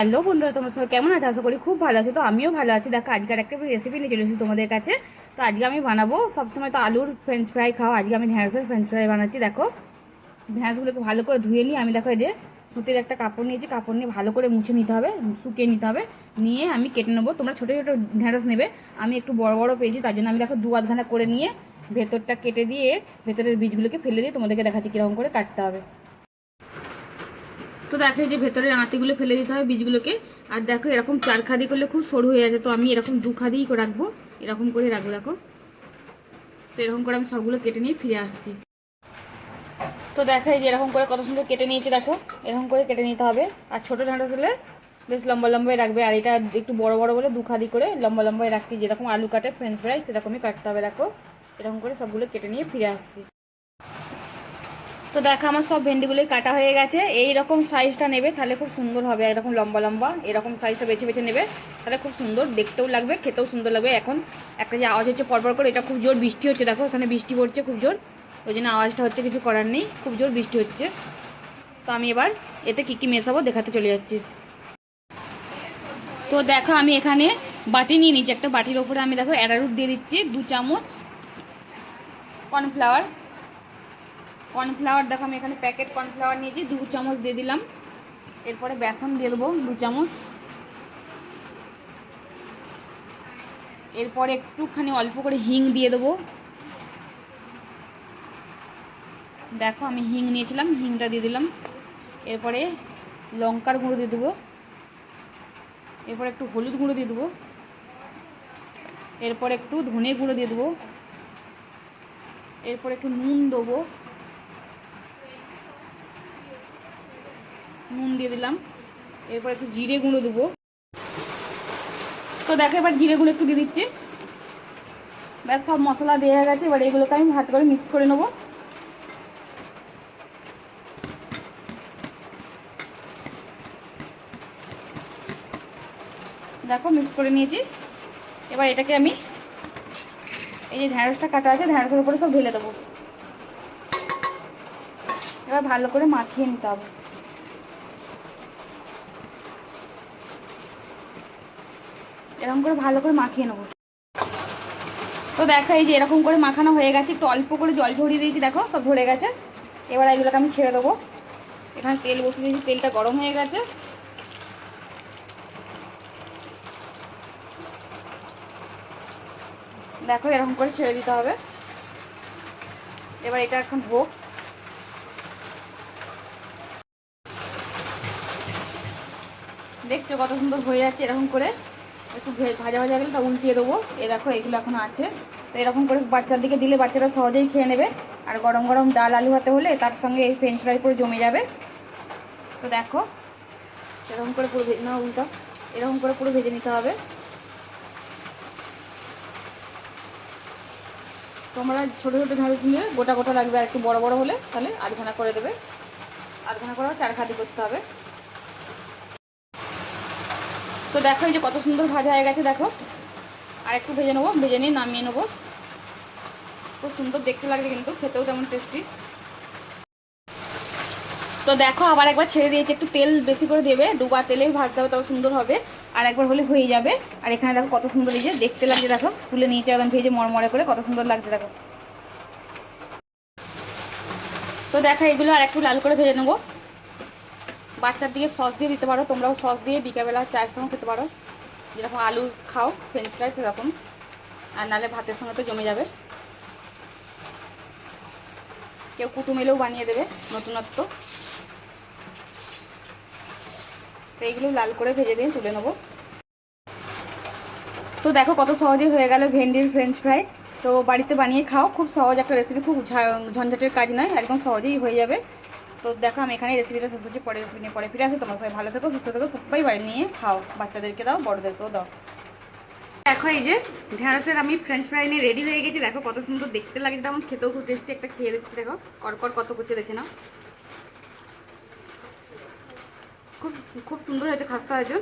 Hello বন্ধুরা, তোমরা সবাই কেমন আছো? আশা করি খুব ভালো আছো। তো আমিও ভালো আছি। দেখো, আজকের একটা রেসিপি নিয়ে চলে এসেছি তোমাদের কাছে। তো আজকে আমি বানাবো সবসময় তো আলুর ফ্রেঞ্চ ফ্রাই খাও। আজকে আমি ঢ্যাঁড়সের ফ্রেঞ্চ ফ্রাই বানাচ্ছি, দেখো। ঢ্যাঁড়সগুলোকে ভালো করে ধুয়ে নিই আমি দেখো যে সুতির একটা কাপড় নিয়েছি। কাপড় নিয়ে ভালো করে মুছে নিতে হবে, শুকিয়ে নিতে হবে। নিয়ে আমি কেটে নেব। তোমরা ছোটো ছোটো ঢ্যাঁড়স নেবে। আমি একটু বড় বড় পেয়েছি, তার জন্য আমি দেখো দু আধখানা করে নিয়ে ভেতরটা কেটে দিয়ে ভেতরের বীজগুলোকে ফেলে দিয়ে তোমাদেরকে দেখাচ্ছি কীরকম করে কাটতে হবে। তো দেখো যে ভেতরের আঁতিগুলো ফেলে দিতে হয় বীজগুলোকে। আর দেখো এরকম চার খাদি করলে খুব সরু হয়ে যাচ্ছে তো আমি এরকম দু খাদিই রাখব। এরকম করে রাখব, দেখো। তো এরকম করে আমি সবগুলো কেটে নিয়ে ফিরে আসছি। তো দেখো এই যে এরকম করে কত সুন্দর কেটে নিয়েছি, দেখো। এরকম করে কেটে নিতে হবে। আর ছোটো ঢাঁড়স হলে বেশ লম্বা লম্বাই রাখবে। আর এটা একটু বড় বড় বলে দু খাদি করে লম্বা লম্বাই রাখছি। যেরকম আলু কাটে ফ্রেঞ্চ ফ্রাই সেরকমই কাটতে হবে, দেখো। এরকম করে সবগুলো কেটে নিয়ে ফিরে আসছি। তো দেখো, আমার সব ভেন্ডিগুলোই কাটা হয়ে গেছে। এই রকম সাইজটা নেবে, তাহলে খুব সুন্দর হবে। এরকম লম্বা লম্বা, এরকম সাইজটা বেছে বেছে নেবে, তাহলে খুব সুন্দর, দেখতেও লাগবে, খেতেও সুন্দর লাগবে। এখন একটা যে আওয়াজ হচ্ছে পরপর করে, এটা খুব জোর বৃষ্টি হচ্ছে। দেখো, এখানে বৃষ্টি পড়ছে খুব জোর। ওই জন্য আওয়াজটা হচ্ছে কিছু করার নেই, খুব জোর বৃষ্টি হচ্ছে। তো আমি এবার এতে কী কী মেশাবো দেখাতে চলে যাচ্ছি। তো দেখো, আমি এখানে বাটি নিয়ে নিচ্ছি। একটা বাটির ওপরে আমি দেখো অ্যারারুট দিয়ে দিচ্ছি, দু চামচ কর্নফ্লাওয়ার কর্নফ্লাওয়ার, দেখো আমি এখানে প্যাকেট কর্নফ্লাওয়ার নিয়েছি, দু চামচ দিয়ে দিলাম। এরপরে বেসন দিয়ে দেবো দু চামচ। এরপরে একটুখানি অল্প করে হিং দিয়ে দেবো। দেখো আমি হিং নিয়েছিলাম, হিংটা দিয়ে দিলাম। এরপরে লঙ্কার গুঁড়ো দিয়ে দেবো। এরপর একটু হলুদ গুঁড়ো দিয়ে দেবো। এরপর একটু ধনে গুঁড়ো দিয়ে দেবো। এরপর একটু নুন দেবো। নুন দিয়ে দিলাম। এরপর একটু জিরে গুঁড়ো দেবো। তো দেখো, এবার জিরে গুঁড়ো একটু দিয়ে দিচ্ছি। ব্যাস, সব মশলা দেওয়া গেছে। এবার এগুলোকে আমি ভাত করে মিক্স করে নেব। দেখো মিক্স করে নিয়েছি। এবার এটাকে আমি এই যে ঢ্যাঁড়সটা কাটা আছে, ঢ্যাঁড়সের উপরে সব ঢেলে দেবো। এবার ভালো করে মাখিয়ে নিতে হবে। এরকম করে ভালো করে মাখিয়ে নেব। তো দেখো এই যে এরকম করে মাখানো হয়ে গেছে, একটু অল্প করে জল ঝরিয়ে দিয়েছি, দেখো সব ধরে গেছে। এবার এগুলোকে আমি ছেড়ে দেবো। এখানে তেল বসে দিয়েছি, তেলটা গরম হয়ে গেছে। দেখো এরকম করে ছেড়ে দিতে হবে। এবার এটা এখন হোক দেখছ কত সুন্দর হয়ে যাচ্ছে এরকম করে? একটু ভাজা ভাজা গেলে তা উল্টিয়ে দেবো। এ দেখো, এগুলো এখনও আছে। তো এরকম করে বাচ্চার দিকে দিলে বাচ্চারা সহজেই খেয়ে নেবে। আর গরম গরম ডাল আলু হাতে হলে তার সঙ্গে এই ফ্রেঞ্চ ফ্রাই পুরো জমে যাবে। তো দেখো, এরকম করে পুরো ভেজে না উল্টা এরকম করে পুরো ভেজে নিতে হবে। তোমরা ছোটো ছোটো ঢাড়স নিয়ে গোটা গোটা লাগবে আর একটু বড় বড় হলে তাহলে আধখানা করে দেবে। আধখানা করে চার খাদি করতে হবে। তো দেখো এই যে কত সুন্দর ভাজা হয়ে গেছে, দেখো। আর একটু ভেজে নেব, ভেজে নিয়ে নামিয়ে নেব। খুব সুন্দর দেখতে লাগছে কিন্তু, খেতেও তেমন টেস্টি। তো দেখো, আবার একবার ছেড়ে দিয়েছি, একটু তেল বেশি করে দেবে, ডুবা তেলেই ভাজতে হবে, তবে সুন্দর হবে। আর একবার হলে হয়ে যাবে। আর এখানে দেখো কত সুন্দর এই যে দেখতে লাগছে, দেখো, তুলে নিয়েছে একদম ভেজে মরমরে করে, কত সুন্দর লাগছে, দেখো। তো দেখো, এগুলো আর একটু লাল করে ভেজে নেব। বাচ্চার দিকে সস দিয়ে দিতে পারো, তোমরাও সস দিয়ে বিকালবেলা চায়ের সঙ্গে খেতে পারো। যেরকম আলু খাও ফ্রেঞ্চ ফ্রাই সেরকম আর নালে ভাতের সঙ্গে তো জমে যাবে। কেউ কুটুম এলেও বানিয়ে দেবে, নতুনত্ব। এইগুলো লাল করে ভেজে দিয়ে তুলে নেব। তো দেখো কত সহজেই হয়ে গেল ভেন্ডির ফ্রেঞ্চ ফ্রাই তো বাড়িতে বানিয়ে খাও, খুব সহজ একটা রেসিপি খুব ঝঞ্ঝটের কাজ নয়, একদম সহজেই হয়ে যাবে। তো দেখো, আমি এখানে রেসিপিটা শেষ করছি পরে রেসিপি নিয়ে পরে ফিরে আসে। তোমার সবাই ভালো থেকো, সুস্থ থেকো, সবাই বাড়ি নিয়ে খাও, বাচ্চাদেরকে দাও, বড়োদেরকেও দাও। দেখো, এই যে ঢেঁড়সের আমি ফ্রেঞ্চ ফ্রাই নিয়ে রেডি হয়ে গেছি। দেখো, কত সুন্দর দেখতে লাগে তেমন খেতেও খুব টেস্টি একটা খেয়ে দেখছি, দেখো। করকর কত করছে, দেখে নাও। খুব খুব সুন্দর হয়েছে, খাস্তা হয়েছে।